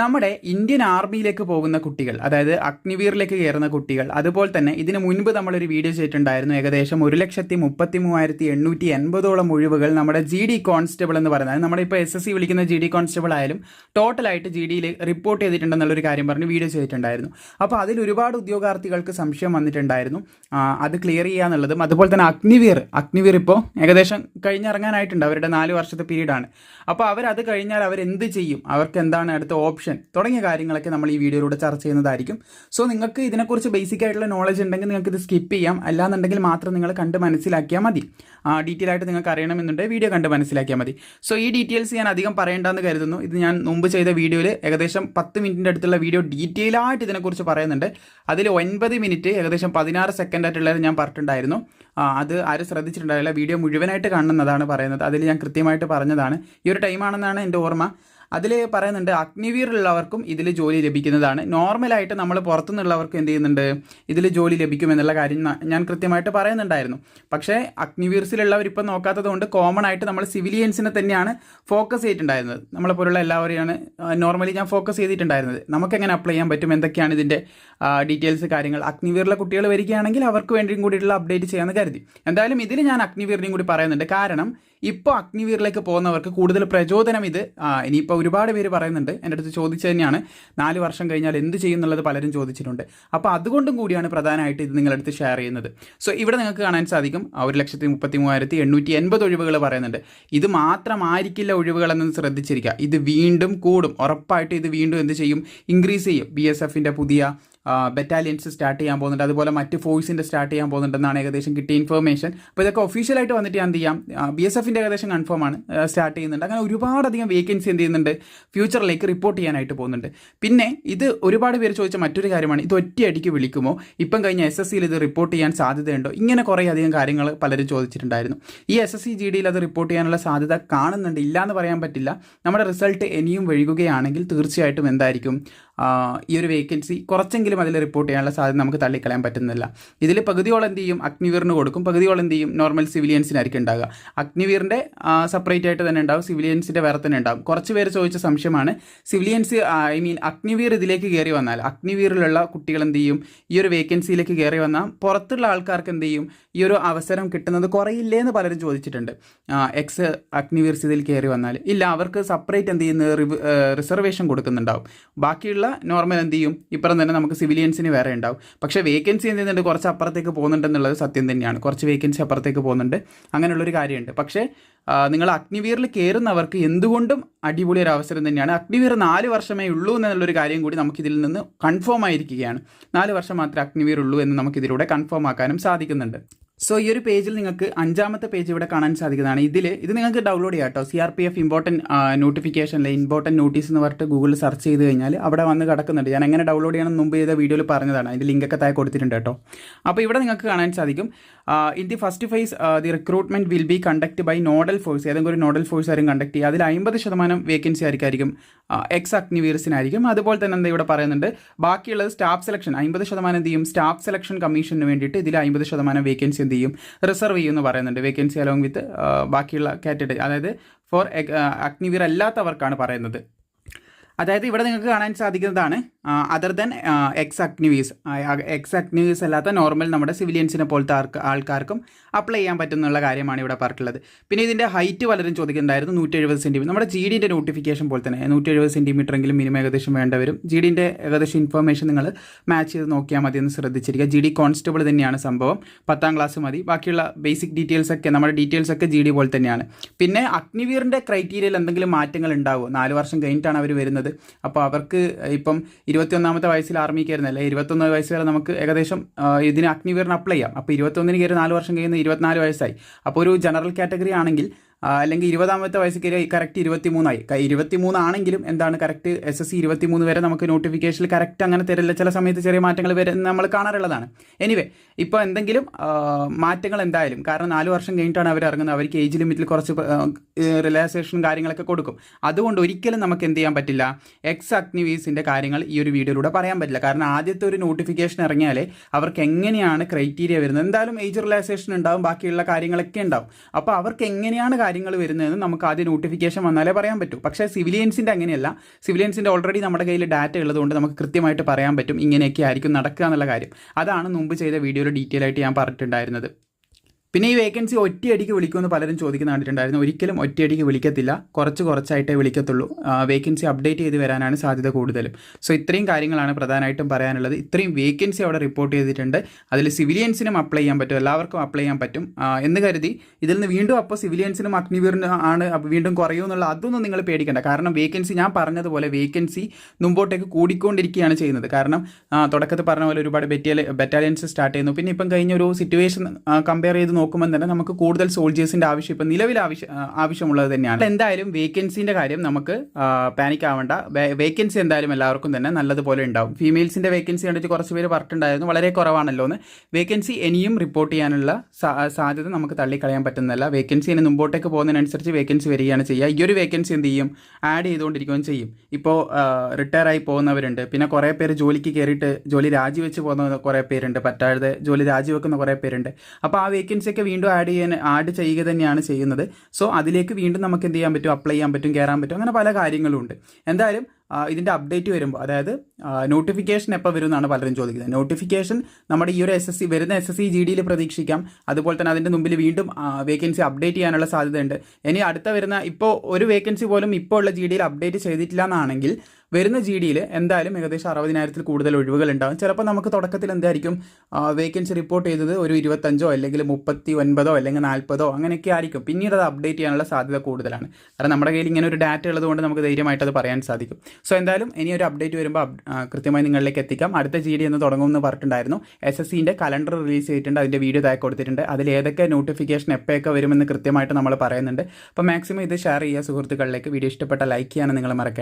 നമ്മുടെ ഇന്ത്യൻ ആർമിയിലേക്ക് പോകുന്ന കുട്ടികൾ അതായത് അഗ്നിവീറിലേക്ക് കയറുന്ന കുട്ടികൾ അതുപോലെ തന്നെ ഇതിനു മുൻപ് നമ്മളൊരു വീഡിയോ ചെയ്തിട്ടുണ്ടായിരുന്നു ഏകദേശം ഒരു ലക്ഷത്തി മുപ്പത്തി മൂവായിരത്തി എണ്ണൂറ്റി എൺപതോളം ഒഴിവുകൾ നമ്മുടെ ജി ഡി കോൺസ്റ്റബിൾ എന്ന് പറയുന്നത്. നമ്മുടെ ഇപ്പോൾ എസ് എസ് സി വിളിക്കുന്ന ജി ഡി കോൺസ്റ്റബിൾ ആയാലും ടോട്ടലായിട്ട് ജി ഡിയിൽ റിപ്പോർട്ട് ചെയ്തിട്ടുണ്ടെന്നുള്ളൊരു കാര്യം പറഞ്ഞ് വീഡിയോ ചെയ്തിട്ടുണ്ടായിരുന്നു. അപ്പോൾ അതിൽ ഒരുപാട് ഉദ്യോഗാർത്ഥികൾക്ക് സംശയം വന്നിട്ടുണ്ടായിരുന്നു. അത് ക്ലിയർ ചെയ്യാന്നുള്ളതും അതുപോലെ തന്നെ അഗ്നിവീർ അഗ്നിവീർ ഇപ്പോൾ ഏകദേശം കഴിഞ്ഞിറങ്ങാനായിട്ടുണ്ട് അവരുടെ നാല് വർഷത്തെ പീരീഡാണ് അപ്പോൾ അവരത് കഴിഞ്ഞാൽ അവർ ചെയ്യും? അവർക്ക് എന്താണ് അടുത്ത ഓപ്ഷൻ തുടങ്ങിയ കാര്യങ്ങളൊക്കെ നമ്മൾ ഈ വീഡിയോയിലൂടെ ചർച്ച ചെയ്യുന്നതായിരിക്കും. സോ നിങ്ങൾക്ക് ഇതിനെക്കുറിച്ച് ബേസിക് ആയിട്ടുള്ള നോളജ് ഉണ്ടെങ്കിൽ നിങ്ങൾക്ക് ഇത് സ്കിപ്പ് ചെയ്യാം. അല്ലാന്നുണ്ടെങ്കിൽ മാത്രം നിങ്ങൾ കണ്ട് മനസ്സിലാക്കിയാൽ മതി. ഡീറ്റെയിൽ ആയിട്ട് നിങ്ങൾക്ക് അറിയണമെന്നുണ്ടെങ്കിൽ വീഡിയോ കണ്ട് മനസ്സിലാക്കിയാൽ മതി. സോ ഈ ഡീറ്റെയിൽസ് ഞാൻ അധികം പറയേണ്ടെന്ന് കരുതുന്നു. ഇത് ഞാൻ മുമ്പ് ചെയ്ത വീഡിയോയിൽ ഏകദേശം പത്ത് മിനിറ്റിന്റെ അടുത്തുള്ള വീഡിയോ ഡീറ്റെയിൽ ആയിട്ട് ഇതിനെക്കുറിച്ച് പറയുന്നുണ്ട്. അതിൽ ഒൻപത് മിനിറ്റ് ഏകദേശം പതിനാറ് സെക്കൻഡ് ആയിട്ടുള്ളത് ഞാൻ പറഞ്ഞിട്ടുണ്ടായിരുന്നു. അത് ആരും ശ്രദ്ധിച്ചിട്ടുണ്ടാവില്ല. വീഡിയോ മുഴുവനായിട്ട് കാണുന്നതാണ് പറയുന്നത്. അതിൽ ഞാൻ കൃത്യമായിട്ട് പറഞ്ഞതാണ്. ഈ ഒരു ടൈമാണെന്നാണ് എന്റെ ഓർമ്മ. അതിൽ പറയുന്നുണ്ട് അഗ്നിവീറിലുള്ളവർക്കും ഇതിൽ ജോലി ലഭിക്കുന്നതാണ്. നോർമലായിട്ട് നമ്മൾ പുറത്തുനിന്നുള്ളവർക്കും എന്ത് ചെയ്യുന്നുണ്ട്? ഇതിൽ ജോലി ലഭിക്കുമെന്നുള്ള കാര്യം ഞാൻ കൃത്യമായിട്ട് പറയുന്നുണ്ടായിരുന്നു. പക്ഷേ അഗ്നിവീർസിലുള്ളവർ ഇപ്പം നോക്കാത്തത് കൊണ്ട് കോമൺ ആയിട്ട് നമ്മൾ സിവിലിയൻസിനെ തന്നെയാണ് ഫോക്കസ് ചെയ്തിട്ടുണ്ടായിരുന്നത്. നമ്മളെ പോലുള്ള എല്ലാവരെയാണ് നോർമലി ഞാൻ ഫോക്കസ് ചെയ്തിട്ടുണ്ടായിരുന്നത്. നമുക്ക് എങ്ങനെ അപ്ലൈ ചെയ്യാൻ പറ്റും? എന്തൊക്കെയാണ് ഇതിന്റെ ഡീറ്റെയിൽസ് കാര്യങ്ങൾ? അഗ്നിവീറിലെ കുട്ടികൾ വരികയാണെങ്കിൽ അവർക്ക് വേണ്ടിയും കൂടിയിട്ടുള്ള അപ്ഡേറ്റ് ചെയ്യാമെന്ന് കരുതി. എന്തായാലും ഇതിൽ ഞാൻ അഗ്നിവീറിനെയും കൂടി പറയുന്നുണ്ട്. കാരണം ഇപ്പോൾ അഗ്നിവീറിലേക്ക് പോകുന്നവർക്ക് കൂടുതൽ പ്രചോദനം ഇത്. ഇനിയിപ്പോൾ ഒരുപാട് പേര് പറയുന്നുണ്ട്. എന്റെ അടുത്ത് ചോദിച്ചു തന്നെയാണ്. നാല് വർഷം കഴിഞ്ഞാൽ എന്ത് ചെയ്യും എന്നുള്ളത് പലരും ചോദിച്ചിട്ടുണ്ട്. അപ്പോൾ അതുകൊണ്ടും കൂടിയാണ് പ്രധാനമായിട്ട് ഇത് നിങ്ങളടുത്ത് ഷെയർ ചെയ്യുന്നത്. സോ ഇവിടെ നിങ്ങൾക്ക് കാണാൻ സാധിക്കും. ഒരു ലക്ഷത്തി മുപ്പത്തി മൂവായിരത്തി എണ്ണൂറ്റി എൺപത് ഒഴിവുകൾ പറയുന്നുണ്ട്. ഇത് മാത്രമായിരിക്കില്ല ഒഴിവുകളെന്ന് ശ്രദ്ധിച്ചിരിക്കുക. ഇത് വീണ്ടും കൂടും. ഉറപ്പായിട്ട് ഇത് വീണ്ടും എന്ത് ചെയ്യും? ഇൻക്രീസ് ചെയ്യും. ബി എസ് എഫിന്റെ പുതിയ ബറ്റാലിയൻസ് സ്റ്റാർട്ട് ചെയ്യാൻ പോകുന്നുണ്ട്. അതുപോലെ മറ്റ് ഫോഴ്സിന്റെ സ്റ്റാർട്ട് ചെയ്യാൻ പോകുന്നുണ്ടെന്നാണ് ഏകദേശം കിട്ടിയ ഇൻഫർമേഷൻ അപ്പോൾ ഇതൊക്കെ ഒഫീഷ്യലായിട്ട് വന്നിട്ട് എന്ത് ചെയ്യാം? ബി എസ് എഫിന്റെ ഏകദേശം കൺഫേം ആണ് സ്റ്റാർട്ട് ചെയ്യുന്നുണ്ട്. അങ്ങനെ ഒരുപാടധികം വേക്കൻസി എന്ത് ചെയ്യുന്നുണ്ട്? ഫ്യൂച്ചറിലേക്ക് റിപ്പോർട്ട് ചെയ്യാനായിട്ട് പോകുന്നുണ്ട്. പിന്നെ ഇത് ഒരുപാട് പേര് ചോദിച്ച മറ്റൊരു കാര്യമാണ്. ഇത് ഒറ്റയടിക്ക് വിളിക്കുമോ? ഇപ്പം കഴിഞ്ഞ എസ് എസ് സിയിൽ ഇത് റിപ്പോർട്ട് ചെയ്യാൻ സാധ്യതയുണ്ടോ? ഇങ്ങനെ കുറേ അധികം കാര്യങ്ങൾ പലരും ചോദിച്ചിട്ടുണ്ടായിരുന്നു. ഈ എസ് എസ് സി ജി ഡിയിൽ അത് റിപ്പോർട്ട് ചെയ്യാനുള്ള സാധ്യത കാണുന്നുണ്ട്. ഇല്ല എന്ന് പറയാൻ പറ്റില്ല. നമ്മുടെ റിസൾട്ട് ഇനിയും വഴുകുകയാണെങ്കിൽ തീർച്ചയായിട്ടും എന്തായിരിക്കും? ഈ ഒരു വേക്കൻസി കുറച്ചെങ്കിലും അതിൽ റിപ്പോർട്ട് ചെയ്യാനുള്ള സാധ്യത നമുക്ക് തള്ളിക്കളയാൻ പറ്റുന്നില്ല. ഇതിൽ പകുതിയോളം എന്ത് ചെയ്യും? അഗ്നിവീറിന് കൊടുക്കും. പകുതിയോളം എന്ത് ചെയ്യും? നോർമൽ സിവിലിയൻസിനായിരിക്കും ഉണ്ടാകുക അഗ്നിവീറിന്റെ സെപ്പറേറ്റ് ആയിട്ട് തന്നെ ഉണ്ടാവും. സിവിലിയൻസിന്റെ വേറെ തന്നെ ഉണ്ടാവും. കുറച്ച് പേര് ചോദിച്ച സംശയമാണ്. സിവിലിയൻസ് ഐ മീൻ അഗ്നിവീർ ഇതിലേക്ക് കയറി വന്നാൽ അഗ്നിവീറിലുള്ള കുട്ടികൾ എന്ത് ചെയ്യും? ഈ ഒരു വേക്കൻസിയിലേക്ക് കയറി വന്നാൽ പുറത്തുള്ള ആൾക്കാർക്ക് എന്ത് ചെയ്യും? ഈ ഒരു അവസരം കിട്ടുന്നത് കുറയില്ലേ എന്ന് പലരും ചോദിച്ചിട്ടുണ്ട്. എക്സ് അഗ്നിവീർസ് ഇതിൽ കയറി വന്നാൽ. ഇല്ല അവർക്ക് സെപ്പറേറ്റ് എന്ത് ചെയ്യുന്നത്? റിസർവേഷൻ കൊടുക്കുന്നുണ്ടാവും. ബാക്കിയുള്ള നോർമൽ എന്ത് ചെയ്യും? ഇപ്പുറം തന്നെ നമുക്ക് സിവിലിയൻസിന് വേറെ ഉണ്ടാവും. പക്ഷേ വേക്കൻസി എന്ത് ചെയ്യുന്നുണ്ട്? കുറച്ച് അപ്പുറത്തേക്ക് പോകുന്നുണ്ടെന്നുള്ളത് സത്യം തന്നെയാണ്. കുറച്ച് വേക്കൻസി അപ്പുറത്തേക്ക് പോകുന്നുണ്ട്. അങ്ങനെയുള്ളൊരു കാര്യമുണ്ട്. പക്ഷേ നിങ്ങൾ അഗ്നിവീറിൽ കയറുന്നവർക്ക് എന്തുകൊണ്ടും അടിപൊളി ഒരു അവസരം തന്നെയാണ്. അഗ്നിവീർ നാല് വർഷമേ ഉള്ളൂ എന്നുള്ളൊരു കാര്യം കൂടി നമുക്കിതിൽ നിന്ന് കൺഫേം ആയിരിക്കുകയാണ്. നാല് വർഷം മാത്രമേ അഗ്നിവീർ ഉള്ളൂ എന്ന് നമുക്കിതിലൂടെ കൺഫേം ആക്കാനും സാധിക്കുന്നുണ്ട്. സോ ഈ ഒരു പേജിൽ നിങ്ങൾക്ക് അഞ്ചാമത്തെ പേജ് ഇവിടെ കാണാൻ സാധിക്കുന്നതാണ്. ഇതിൽ ഇത് നിങ്ങൾക്ക് ഡൗൺലോഡ് ചെയ്യാം കേട്ടോ. C R P F important നോട്ടിഫിക്കേഷനിലെ important notice എന്ന് പറഞ്ഞിട്ട് ഗൂഗിളിൽ സെർച്ച് ചെയ്ത് കഴിഞ്ഞാൽ അവിടെ വന്ന് കിടക്കുന്നുണ്ട്. ഞാൻ എങ്ങനെ ഡൗൺലോഡ് ചെയ്യണം മുമ്പ് ചെയ്ത വീഡിയോയിൽ പറഞ്ഞതാണ്. അതിന്റെ ലിങ്കൊക്കെ താഴെ കൊടുത്തിട്ടുണ്ട് കേട്ടോ. അപ്പോൾ ഇവിടെ നിങ്ങൾക്ക് കാണാൻ സാധിക്കും in the first phase the recruitment will be conduct by nodal force ഏതെങ്കിലും ഒരു നോഡൽ ഫോഴ്സ് ആയിരിക്കും കണ്ടക്ട് ചെയ്യുക. അതിൽ അമ്പത് ശതമാനം വേക്കൻസി ആയിരിക്കും എക്സ് അഗ്നിവീർസിനായിരിക്കും അതുപോലെ തന്നെ എന്താ ഇവിടെ പറയുന്നുണ്ട് ബാക്കിയുള്ളത് സ്റ്റാഫ് സെലക്ഷൻ അമ്പത് ശതമാനം എന്ത് ചെയ്യും? സ്റ്റാഫ് സെലക്ഷൻ കമ്മീഷന് വേണ്ടിയിട്ട് ഇതിൽ അമ്പത് ശതമാനം വേക്കൻസി എന്ത് ചെയ്യും റിസർവ് ചെയ്യും എന്ന് പറയുന്നുണ്ട്. വേക്കൻസി അലോങ് വിത്ത് ബാക്കിയുള്ള കാറ്റഗറി അതായത് ഫോർ അഗ്നിവീർ അല്ലാത്തവർക്കാണ് പറയുന്നത്. അതായത് ഇവിടെ നിങ്ങൾക്ക് കാണാൻ സാധിക്കുന്നതാണ് other than ex Agniveers ex Agniveers അല്ലാത്ത നോർമൽ നമ്മുടെ സിവിലിയൻസിനെ പോലത്തെ ആർക്ക് ആൾക്കാർക്കും അപ്ലൈ ചെയ്യാൻ പറ്റുന്നുള്ള കാര്യമാണ് ഇവിടെ പറഞ്ഞിട്ടുള്ളത്. പിന്നെ ഇതിന്റെ ഹൈറ്റ് പലരും ചോദിക്കുന്നുണ്ടായിരുന്നു നൂറ്റി എഴുപത് സെന്റിമീറ്റർ നമ്മുടെ ജി ഡിന്റെ നോട്ടിഫിക്കേഷൻ പോലെ തന്നെ നൂറ്റി എഴുപത് സെന്റിമീറ്റർ എങ്കിലും മിനിമം ഏകദേശം വേണ്ട വരും ജി ഡിന്റെ ഏകദേശം ഇൻഫർമേഷൻ നിങ്ങൾ മാച്ച് ചെയ്ത് നോക്കിയാൽ മതി എന്ന് ശ്രദ്ധിച്ചിരിക്കുക. ജി ഡി കോൺസ്റ്റബിൾ തന്നെയാണ് സംഭവം. പത്താം ക്ലാസ് മതി. ബാക്കിയുള്ള ബേസിക് ഡീറ്റെയിൽസ് ഒക്കെ നമ്മുടെ ഡീറ്റെയിൽസ് ഒക്കെ ജി ഡി പോലെ തന്നെയാണ്. പിന്നെ അഗ്നിവീറിന്റെ ക്രൈറ്റീരിയയിൽ എന്തെങ്കിലും മാറ്റങ്ങൾ ഉണ്ടാവുമോ നാല് വർഷം കഴിഞ്ഞിട്ടാണ് അവർ വരുന്നത്. അപ്പോൾ അവർക്ക് ഇപ്പം ഇരുപത്തിയൊന്നാമത്തെ വയസ്സിൽ ആർമി കയറുന്നല്ലേ ഇരുപത്തൊന്ന് വയസ്സ് വരെ നമുക്ക് ഏകദേശം ഇതിന് അഗ്നിവീറിന് അപ്ലൈ ചെയ്യാം. അപ്പോൾ ഇരുപത്തൊന്നിന് കയറി നാല് വർഷം കഴിയുന്ന ഇരുപത്തിനാല് വയസ്സായി. അപ്പോൾ ഒരു ജനറൽ കാറ്റഗറി ആണെങ്കിൽ അല്ലെങ്കിൽ ഇരുപതാമത്തെ വയസ്സ് കയറി കറക്റ്റ് ഇരുപത്തി മൂന്നായി ഇരുപത്തി മൂന്നാണെങ്കിലും എന്താണ് കറക്റ്റ് എസ് എസ് സി ഇരുപത്തി മൂന്ന് വരെ നമുക്ക് നോട്ടിഫിക്കേഷനിൽ കറക്റ്റ് അങ്ങനെ തരില്ല. ചില സമയത്ത് ചെറിയ മാറ്റങ്ങൾ വരെ നമ്മൾ കാണാറുള്ളതാണ്. എനിവേ ഇപ്പോൾ എന്തെങ്കിലും മാറ്റങ്ങൾ എന്തായാലും കാരണം നാല് വർഷം കഴിഞ്ഞിട്ടാണ് അവർ ഇറങ്ങുന്നത്. അവർക്ക് ഏജ് ലിമിറ്റിൽ കുറച്ച് റിലാക്സേഷനും കാര്യങ്ങളൊക്കെ കൊടുക്കും. അതുകൊണ്ട് ഒരിക്കലും നമുക്ക് എന്ത് ചെയ്യാൻ പറ്റില്ല. എക്സ് അഗ്നിവീസിന്റെ കാര്യങ്ങൾ ഈ ഒരു വീഡിയോയിലൂടെ പറയാൻ പറ്റില്ല. കാരണം ആദ്യത്തെ ഒരു നോട്ടിഫിക്കേഷൻ ഇറങ്ങിയാലേ അവർക്ക് എങ്ങനെയാണ് ക്രൈറ്റീരിയ വരുന്നത്? എന്തായാലും ഏജ് റിലാക്സേഷൻ ഉണ്ടാവും. ബാക്കിയുള്ള കാര്യങ്ങളൊക്കെ ഉണ്ടാവും. അപ്പോൾ അവർക്ക് എങ്ങനെയാണ് കാര്യങ്ങൾ വരുന്നതെന്ന് നമുക്ക് ആദ്യം നോട്ടിഫിക്കേഷൻ വന്നാലേ പറയാൻ പറ്റൂ. പക്ഷേ സിവിലിയൻസിന്റെ അങ്ങനെയല്ല. സിവിലിയൻസിന്റെ ഓൾറെഡി നമ്മുടെ കയ്യിൽ ഡാറ്റ ഉള്ളതുകൊണ്ട് നമുക്ക് കൃത്യമായിട്ട് പറയാൻ പറ്റും ഇങ്ങനെയൊക്കെ ആയിരിക്കും നടക്കുക എന്നുള്ള കാര്യം. അതാണ് മുമ്പ് ചെയ്ത വീഡിയോയിൽ ഡീറ്റെയിൽ ആയിട്ട് ഞാൻ പറഞ്ഞിട്ടുണ്ടായിരുന്നത്. പിന്നെ ഈ വേക്കൻസി ഒറ്റയടിക്ക് വിളിക്കുമെന്ന് പലരും ചോദിക്കുന്ന കണ്ടിട്ടുണ്ടായിരുന്നു. ഒരിക്കലും ഒറ്റയടിക്ക് വിളിക്കത്തില്ല. കുറച്ച് കുറച്ചായിട്ടേ വിളിക്കത്തുള്ളൂ. വേക്കൻസി അപ്ഡേറ്റ് ചെയ്ത് വരാനാണ് സാധ്യത കൂടുതലും. സോ ഇത്രയും കാര്യങ്ങളാണ് പ്രധാനമായിട്ടും പറയാനുള്ളത്. ഇത്രയും വേക്കൻസി അവിടെ റിപ്പോർട്ട് ചെയ്തിട്ടുണ്ട്. അതിൽ സിവിലിയൻസിനും അപ്ലൈ ചെയ്യാൻ പറ്റും. എല്ലാവർക്കും അപ്ലൈ ചെയ്യാൻ പറ്റും. എന്ന് കരുതി ഇതിൽ നിന്ന് വീണ്ടും അപ്പോൾ സിവിലിയൻസിനും അഗ്നിവീറിനും ആണ് വീണ്ടും കുറയുമെന്നുള്ള അതൊന്നും നിങ്ങൾ പേടിക്കേണ്ട. കാരണം വേക്കൻസി ഞാൻ പറഞ്ഞതുപോലെ വേക്കൻസി മുമ്പോട്ടേക്ക് കൂടിക്കൊണ്ടിരിക്കുകയാണ് ചെയ്യുന്നത്. കാരണം തുടക്കത്തിൽ പറഞ്ഞ പോലെ ഒരുപാട് ബറ്റാലിയൻസ് സ്റ്റാർട്ട് ചെയ്യുന്നു. പിന്നെ ഇപ്പം കഴിഞ്ഞ ഒരു സിറ്റുവേഷൻ കമ്പയർ ചെയ്ത് നോക്കുമ്പോൾ തന്നെ നമുക്ക് കൂടുതൽ സോൾജേഴ്സിന്റെ ആവശ്യം ഇപ്പം നിലവിൽ ആവശ്യം ആവശ്യമുള്ളത് തന്നെയാണ്. എന്തായാലും വേക്കൻസിന്റെ കാര്യം നമുക്ക് പാനിക് ആവേണ്ട. വേക്കൻസി എന്തായാലും എല്ലാവർക്കും തന്നെ നല്ലതുപോലെ ഉണ്ടാവും. ഫീമെയിൽസിന്റെ വേക്കൻസി കണ്ടിട്ട് കുറച്ച് പേര് പറഞ്ഞിട്ടുണ്ടായിരുന്നു. വളരെ കുറവാണല്ലോ എന്ന്. വേക്കൻസി ഇനിയും റിപ്പോർട്ട് ചെയ്യാനുള്ള സാധ്യത നമുക്ക് തള്ളിക്കളയാൻ പറ്റുന്നതല്ല. വേക്കൻസി ഇനി മുമ്പോട്ടേക്ക് പോകുന്നതിനനുസരിച്ച് വേക്കൻസി വരികയാണ് ചെയ്യുക. ഈ ഒരു വേക്കൻസി എന്ത് ചെയ്യും? ആഡ് ചെയ്തുകൊണ്ടിരിക്കുകയും ചെയ്യും. ഇപ്പോൾ റിട്ടയർ ആയി പോകുന്നവരുണ്ട്. പിന്നെ കുറേ പേര് ജോലിക്ക് കയറിയിട്ട് ജോലി രാജിവെച്ച് പോകുന്ന കുറേ പേരുണ്ട്. പറ്റാതെ ജോലി രാജിവെക്കുന്ന കുറേ പേരുണ്ട്. അപ്പോൾ ആ വേക്കൻസി ഒക്കെ വീണ്ടും ആഡ് ചെയ്യാൻ ആഡ് ചെയ്യുക തന്നെയാണ് ചെയ്യുന്നത്. സോ അതിലേക്ക് വീണ്ടും നമുക്ക് എന്ത് ചെയ്യാൻ പറ്റും? അപ്ലൈ ചെയ്യാൻ പറ്റും കയറാൻ പറ്റും അങ്ങനെ പല കാര്യങ്ങളും ഉണ്ട് എന്തായാലും ഇതിന്റെ അപ്ഡേറ്റ് വരുമ്പോൾ അതായത് നോട്ടിഫിക്കേഷൻ എപ്പോൾ വരും എന്നാണ് പലരും ചോദിക്കുന്നത്. നോട്ടിഫിക്കേഷൻ നമ്മുടെ ഈ ഒരു എസ് എസ് സി വരുന്ന എസ് എസ് സി ജി ഡിയിൽ പ്രതീക്ഷിക്കാം. അതുപോലെ തന്നെ അതിന്റെ മുമ്പിൽ വീണ്ടും വേക്കൻസി അപ്ഡേറ്റ് ചെയ്യാനുള്ള സാധ്യതയുണ്ട്. ഇനി അടുത്ത വരുന്ന ഇപ്പോൾ ഒരു വേക്കൻസി പോലും ഇപ്പോൾ ഉള്ള ജി ഡിയിൽ അപ്ഡേറ്റ് ചെയ്തിട്ടില്ല എന്നാണെങ്കിൽ വരുന്ന ജി ഡിയിൽ എന്തായാലും ഏകദേശം അറുപതിനായിരത്തിൽ കൂടുതൽ ഒഴിവുകൾ ഉണ്ടാകും. ചിലപ്പോൾ നമുക്ക് തുടക്കത്തിൽ എന്തായിരിക്കും വേക്കൻസി റിപ്പോർട്ട് ചെയ്തത് ഒരു ഇരുപത്തഞ്ചോ അല്ലെങ്കിൽ മുപ്പത്തി ഒൻപതോ അല്ലെങ്കിൽ നാൽപ്പതോ അങ്ങനെയൊക്കെ ആയിരിക്കും. പിന്നീട് അത് അപ്ഡേറ്റ് ചെയ്യാനുള്ള സാധ്യത കൂടുതലാണ്. കാരണം നമ്മുടെ കയ്യിൽ ഇങ്ങനെ ഒരു ഡാറ്റ ഉള്ളതുകൊണ്ട് നമുക്ക് ധൈര്യമായിട്ട് അത് പറയാൻ സാധിക്കും. സോ എന്തായാലും ഇനി ഒരു അപ്ഡേറ്റ് വരുമ്പോൾ കൃത്യമായി നിങ്ങളിലേക്ക് എത്തിക്കാം. അടുത്ത ജി ഡി എന്ന് തുടങ്ങുമെന്ന് പറഞ്ഞിട്ടുണ്ടായിരുന്നു. എസ് എസ് സിന്റെ കലണ്ടർ റിലീസ് ചെയ്തിട്ടുണ്ട്. അതിന്റെ വീഡിയോ താഴെ കൊടുത്തിട്ടുണ്ട്. അതിൽ ഏതൊക്കെ നോട്ടിഫിക്കേഷൻ എപ്പോഴൊക്കെ വരുമെന്ന് കൃത്യമായിട്ട് നമ്മൾ പറയുന്നുണ്ട്. അപ്പോൾ മാക്സിമം ഇത് ഷെയർ ചെയ്യുക സുഹൃത്തുക്കളിലേക്ക്. വീഡിയോ ഇഷ്ടപ്പെട്ട ലൈക്ക് ചെയ്യാനും നിങ്ങൾ മറക്കേണ്ട.